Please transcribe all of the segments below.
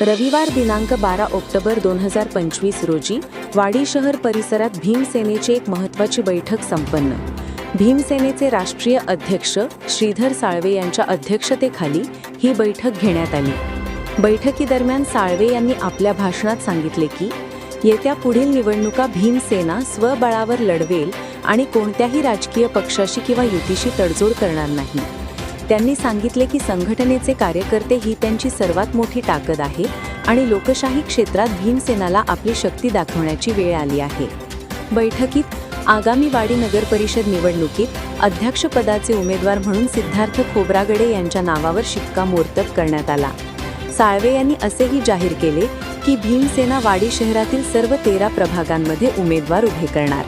रविवार दिनांक बारा ऑक्टोबर दोन हजार पंचवीस रोजी वाडी शहर परिसरात भीमसेनेची एक महत्त्वाची बैठक संपन्न. भीमसेनेचे राष्ट्रीय अध्यक्ष श्रीधर साळवे यांच्या अध्यक्षतेखाली ही बैठक घेण्यात आली. बैठकीदरम्यान साळवे यांनी आपल्या भाषणात सांगितले की येत्या पुढील निवडणुका भीमसेना स्वबळावर लढवेल आणि कोणत्याही राजकीय पक्षाशी किंवा युतीशी तडजोड करणार नाही. त्यांनी सांगितले की संघटनेचे कार्यकर्ते ही त्यांची सर्वात मोठी ताकद आहे आणि लोकशाही क्षेत्रात भीमसेनाला आपली शक्ती दाखवण्याची वेळ आली आहे. बैठकीत आगामी वाडी नगर परिषद निवडणुकीत अध्यक्षपदाचे उमेदवार म्हणून सिद्धार्थ खोब्रागडे यांच्या नावावर शिक्कामोर्तब करण्यात आला. साळवे यांनी असेही जाहीर केले की भीमसेना वाडी शहरातील सर्व तेरा प्रभागांमध्ये उमेदवार उभे करणार.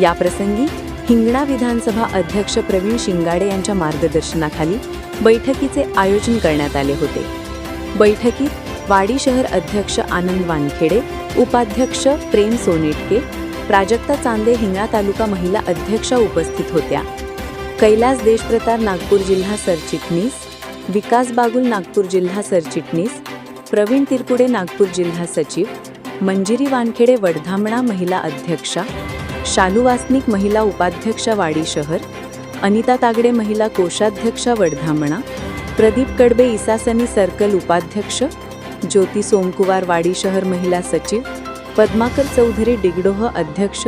याप्रसंगी हिंगणा विधानसभा अध्यक्ष प्रवीण शिंगाडे यांच्या मार्गदर्शनाखाली बैठकीचे आयोजन करण्यात आले होते. बैठकीत वाडी शहर अध्यक्ष आनंद वानखेडे उपाध्यक्ष प्रेम सोनेटके प्राजक्ता चांदे हिंगणा तालुका महिला अध्यक्षा उपस्थित होत्या. कैलास देशप्रताप नागपूर जिल्हा सरचिटणीस विकास बागुल नागपूर जिल्हा सरचिटणीस प्रवीण तिरपुडे नागपूर जिल्हा सचिव मंजिरी वानखेडे वडधामणा महिला अध्यक्षा शालुवासनिक महिला उपाध्यक्षा वाडी शहर अनिता तागडे महिला कोषाध्यक्षा वडधामणा प्रदीप कडबे इसासनी सर्कल उपाध्यक्ष ज्योती सोमकुवार वाडी शहर महिला सचिव पद्माकर चौधरी डिगडोह अध्यक्ष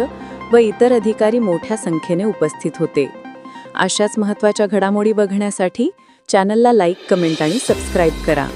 व इतर अधिकारी मोठ्या संख्येने उपस्थित होते. अशाच महत्त्वाच्या घडामोडी बघण्यासाठी चॅनलला लाईक कमेंट आणि सबस्क्राईब करा.